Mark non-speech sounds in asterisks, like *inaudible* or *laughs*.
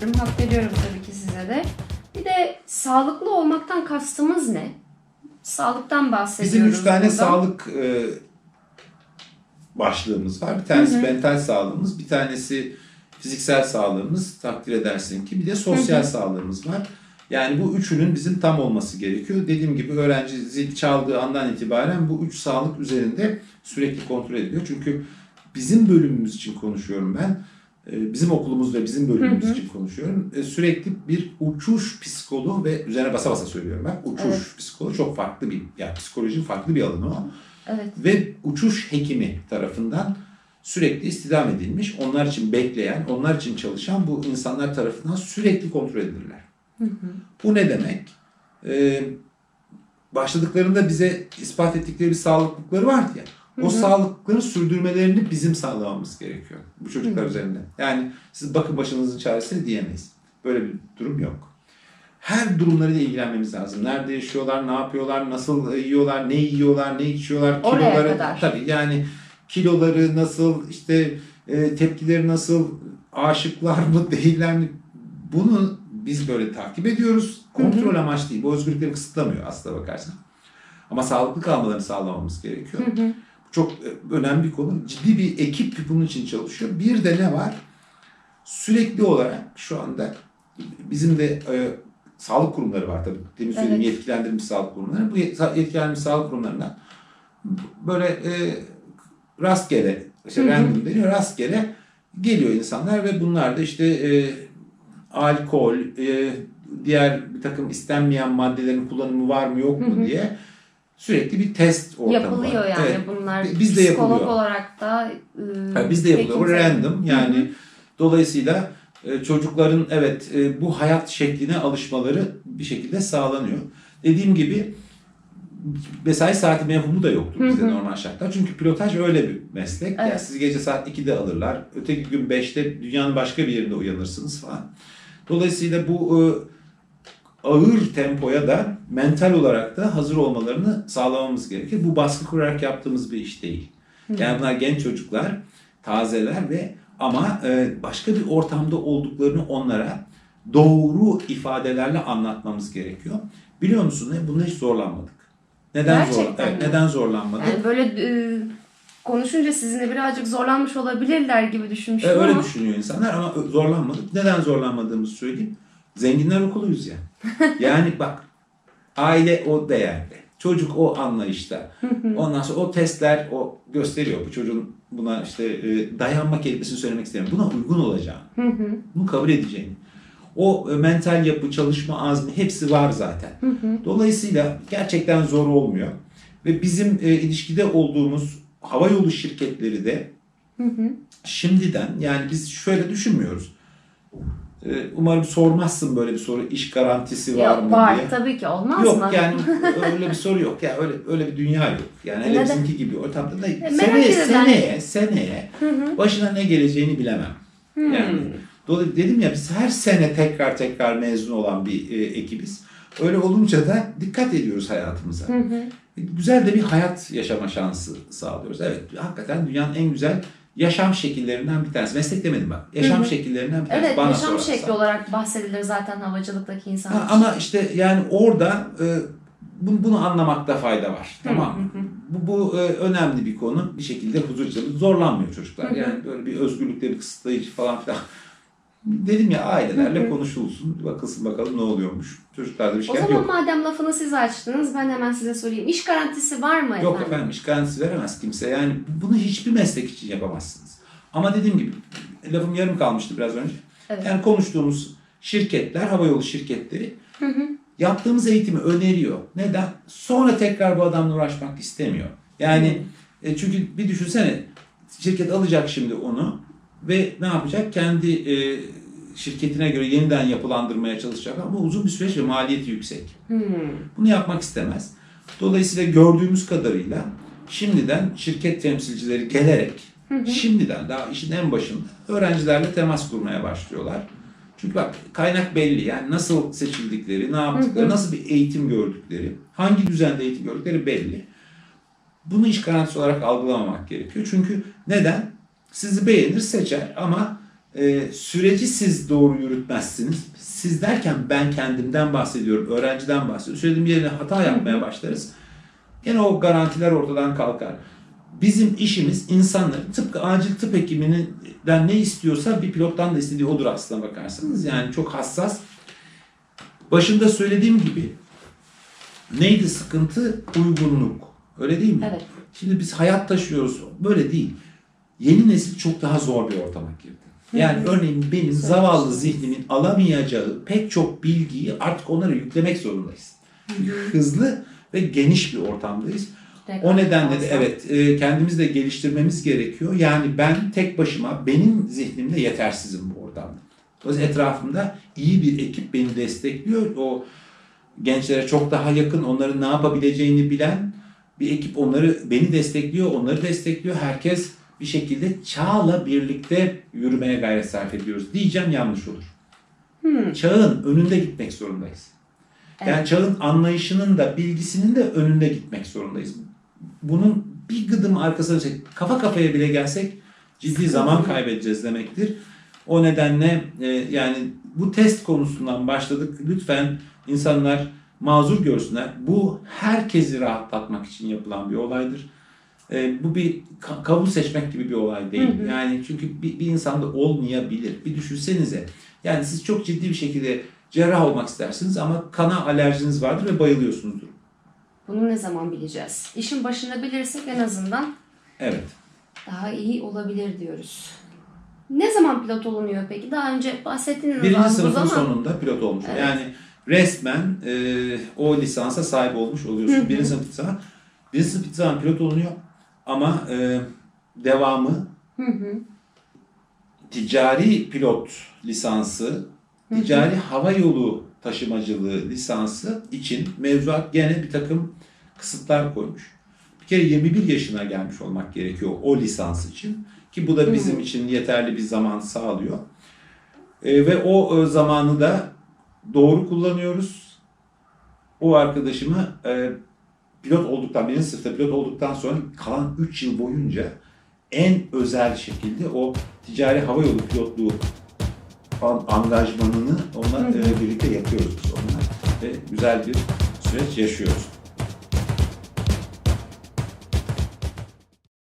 ettim. Hak veriyorum tabii ki size de. Bir de sağlıklı olmaktan kastımız ne? Sağlıktan bahsediyoruz. Bizim üç tane burada. sağlık e, başlığımız var. Bir tanesi Hı hı. mental sağlığımız, bir tanesi fiziksel sağlığımız takdir edersin ki bir de sosyal Hı hı. sağlığımız var. Yani bu üçünün bizim tam olması gerekiyor. Dediğim gibi öğrenci zil çaldığı andan itibaren bu üç sağlık üzerinde sürekli kontrol ediliyor. Çünkü bizim bölümümüz için konuşuyorum ben. Ee, Bizim okulumuz ve bizim bölümümüz Hı hı. için konuşuyorum. Ee, Sürekli bir uçuş psikoloğu ve üzerine basa basa söylüyorum ben. Uçuş Evet. psikoloğu çok farklı bir, yani psikolojinin farklı bir alanı o Evet. ve uçuş hekimi tarafından sürekli istidam edilmiş, onlar için bekleyen, onlar için çalışan bu insanlar tarafından sürekli kontrol edilirler. Hı hı. Bu ne demek? Ee, başladıklarında bize ispat ettikleri bir sağlıklıkları vardı ya. Hı O hı. sağlıklıkların sürdürmelerini bizim sağlamamız gerekiyor bu çocuklar Hı. üzerinde. Yani siz bakın başınızın çaresine diyemeyiz. Böyle bir durum yok. Her durumlarıyla ilgilenmemiz lazım. Nerede yaşıyorlar, ne yapıyorlar, nasıl yiyorlar, ne yiyorlar, ne içiyorlar, Oraya kiloları. kadar. Tabii yani kiloları nasıl, işte e, tepkileri nasıl, aşıklar mı, değiller mi? Bunu biz böyle takip ediyoruz. Kontrol amaçlı değil. Bu özgürlükleri kısıtlamıyor aslına bakarsan. Ama sağlıklı kalmalarını sağlamamız gerekiyor. Hı hı. Çok e, önemli bir konu. Ciddi bir ekip bunun için çalışıyor. Bir de ne var? Sürekli olarak şu anda bizim de e, sağlık kurumları var tabii. Demin söylediğim Evet. yetkilendirilmiş sağlık kurumları. Bu yet- yetkilendirilmiş sağlık kurumlarından böyle e, rastgele, işte random deniyor, rastgele geliyor insanlar ve bunlar da işte e, alkol, e, diğer bir takım istenmeyen maddelerin kullanımı var mı yok mu Hı hı. diye sürekli bir test ortamı Yapılıyor var. yani Evet. bunlar. Biz de Psikolog yapılıyor. olarak da e, Ha, bizde yapılıyor. Bu hekimse- random yani dolayısıyla e, çocukların evet e, bu hayat şekline alışmaları bir şekilde sağlanıyor. Dediğim gibi mesai saati mevhumu da yoktur bizde normal şartlar. Çünkü pilotaj öyle bir meslek. Yani Evet. sizi gece saat 2'de alırlar. Öteki gün 5'te dünyanın başka bir yerinde uyanırsınız falan. Dolayısıyla bu ağır tempoya da mental olarak da hazır olmalarını sağlamamız gerekir. Bu baskı kurarak yaptığımız bir iş değil. Yani bunlar genç çocuklar, tazeler ve ama e, başka bir ortamda olduklarını onlara doğru ifadelerle anlatmamız gerekiyor. Biliyor musun ne? Bunda hiç zorlanmadık. Neden zor? Gerçekten Evet, mi? neden zorlanmadık? Yani böyle e, konuşunca sizinle birazcık zorlanmış olabilirler gibi E, düşünmüştüm öyle ama. düşünüyor insanlar ama zorlanmadık. Neden zorlanmadığımızı söyleyeyim. Zenginler okuluyuz ya. *laughs* Yani bak aile o değerde. Çocuk o anlayışta. *laughs* Ondan sonra o testler o gösteriyor. Bu çocuğun buna işte e, dayanma kelimesini söylemek istemiyorum. Buna uygun olacağını. Bunu kabul edeceğini. O e, mental yapı, çalışma azmi hepsi var zaten. Dolayısıyla gerçekten zor olmuyor. Ve bizim e, ilişkide olduğumuz havayolu şirketleri de şimdiden yani biz şöyle düşünmüyoruz. E, umarım sormazsın böyle bir soru iş garantisi var Yok, mı var diye. tabii ki olmaz Yok mı? yani *laughs* öyle bir soru yok. Ya öyle öyle bir dünya yok. Yani hele bizimki gibi ortamda da merak seneye, seneye, seneye başına ne geleceğini bilemem. Hmm. Yani dolayı dedim ya biz her sene tekrar tekrar mezun olan bir e, ekibiz. Öyle olunca da dikkat ediyoruz hayatımıza. Hı hı. Güzel de bir hayat yaşama şansı sağlıyoruz. Evet hakikaten dünyanın en güzel yaşam şekillerinden bir tanesi. Meslek demedim bak. Yaşam Hı hı. şekillerinden bir tanesi. Evet Bana yaşam sorarsan. şekli olarak bahsedilir zaten havacılıktaki insanlar. Ha, ama işte yani orada e, bu- bunu anlamakta fayda var. Tamam mı? Bu, bu e, önemli bir konu. Bir şekilde huzur içinde zorlanmıyor çocuklar. Hı hı. Yani böyle bir özgürlükleri kısıtlayıcı falan filan. Dedim ya ailelerle konuşulsun. Bakılsın bakalım ne oluyormuş. Çocuklarda bir O şikayet zaman yok. madem lafını siz açtınız ben hemen size sorayım. İş garantisi var mı Yok efendim? iş garantisi veremez kimse. Yani bunu hiçbir meslek için yapamazsınız. Ama dediğim gibi lafım yarım kalmıştı biraz önce. Evet. Yani konuştuğumuz şirketler, havayolu şirketleri yaptığımız eğitimi öneriyor. Neden? Sonra tekrar bu adamla uğraşmak istemiyor. Yani e, çünkü bir düşünsene şirket alacak şimdi onu ve ne yapacak? Kendi e, şirketine göre yeniden yapılandırmaya çalışacak ama uzun bir süreç ve maliyeti yüksek. Hmm. Bunu yapmak istemez. Dolayısıyla gördüğümüz kadarıyla şimdiden şirket temsilcileri gelerek şimdiden daha işin en başında öğrencilerle temas kurmaya başlıyorlar. Çünkü bak kaynak belli yani nasıl seçildikleri, ne yaptıkları, Hı hı. nasıl bir eğitim gördükleri, hangi düzende eğitim gördükleri belli. Bunu iş garantisi olarak algılamamak gerekiyor. Çünkü neden? Sizi beğenir, seçer ama e, süreci siz doğru yürütmezsiniz. Siz derken ben kendimden bahsediyorum, öğrenciden bahsediyorum. Söylediğim yerine hata yapmaya başlarız. Gene o garantiler ortadan kalkar. Bizim işimiz insanları tıpkı acil tıp hekiminden ne istiyorsa bir pilottan da istediği odur aslına bakarsanız. Yani çok hassas. Başında söylediğim gibi neydi sıkıntı? Uygunluk. Öyle değil mi? Evet. Şimdi biz hayat taşıyoruz. Böyle değil. Yeni nesil çok daha zor bir ortama girdi. Yani örneğin benim zavallı zihnimin alamayacağı pek çok bilgiyi artık onlara yüklemek zorundayız. Çünkü hızlı ve geniş bir ortamdayız. O nedenle de evet e, kendimizi de geliştirmemiz gerekiyor. Yani ben tek başıma benim zihnimde yetersizim bu ortamda. Dolayısıyla etrafımda iyi bir ekip beni destekliyor. O gençlere çok daha yakın, onların ne yapabileceğini bilen bir ekip onları beni destekliyor, onları destekliyor. Herkes bir şekilde çağla birlikte yürümeye gayret sarf ediyoruz. Diyeceğim yanlış olur. Hmm. Çağın önünde gitmek zorundayız. Yani Evet. çağın anlayışının da bilgisinin de önünde gitmek zorundayız. Bunun bir gıdım arkasına çek, kafa kafaya bile gelsek ciddi zaman kaybedeceğiz demektir. O nedenle e, yani bu test konusundan başladık. Lütfen insanlar mazur görsünler. Bu herkesi rahatlatmak için yapılan bir olaydır. E, bu bir ka- kabul seçmek gibi bir olay değil. Hı hı. Yani çünkü bir, bir insanda olmayabilir. Bir düşünsenize. Yani siz çok ciddi bir şekilde cerrah olmak istersiniz ama kana alerjiniz vardır ve bayılıyorsunuzdur. Bunu ne zaman bileceğiz? İşin başında bilirsek en azından Evet. daha iyi olabilir diyoruz. Ne zaman pilot olunuyor peki? Daha önce bahsettiniz Birinci sınıfın ama sonunda pilot olmuş. Evet. Yani resmen e, o lisansa sahip olmuş oluyorsun. Hı hı. Birinci sınıf zaman. Birinci sınıf pilot olunuyor ama e, devamı Hı hı. ticari pilot lisansı, ticari hava yolu taşımacılığı lisansı için mevzuat gene bir takım kısıtlar koymuş. Bir kere 21 yaşına gelmiş olmak gerekiyor o lisans için. Ki bu da bizim için yeterli bir zaman sağlıyor. E, ve o e, zamanı da doğru kullanıyoruz. O arkadaşımı e, pilot olduktan, birinci sınıfta pilot olduktan sonra kalan 3 yıl boyunca en özel şekilde o ticari hava yolu pilotluğu an- angajmanını hı. e, birlikte yapıyoruz biz onunla ve güzel bir süreç yaşıyoruz.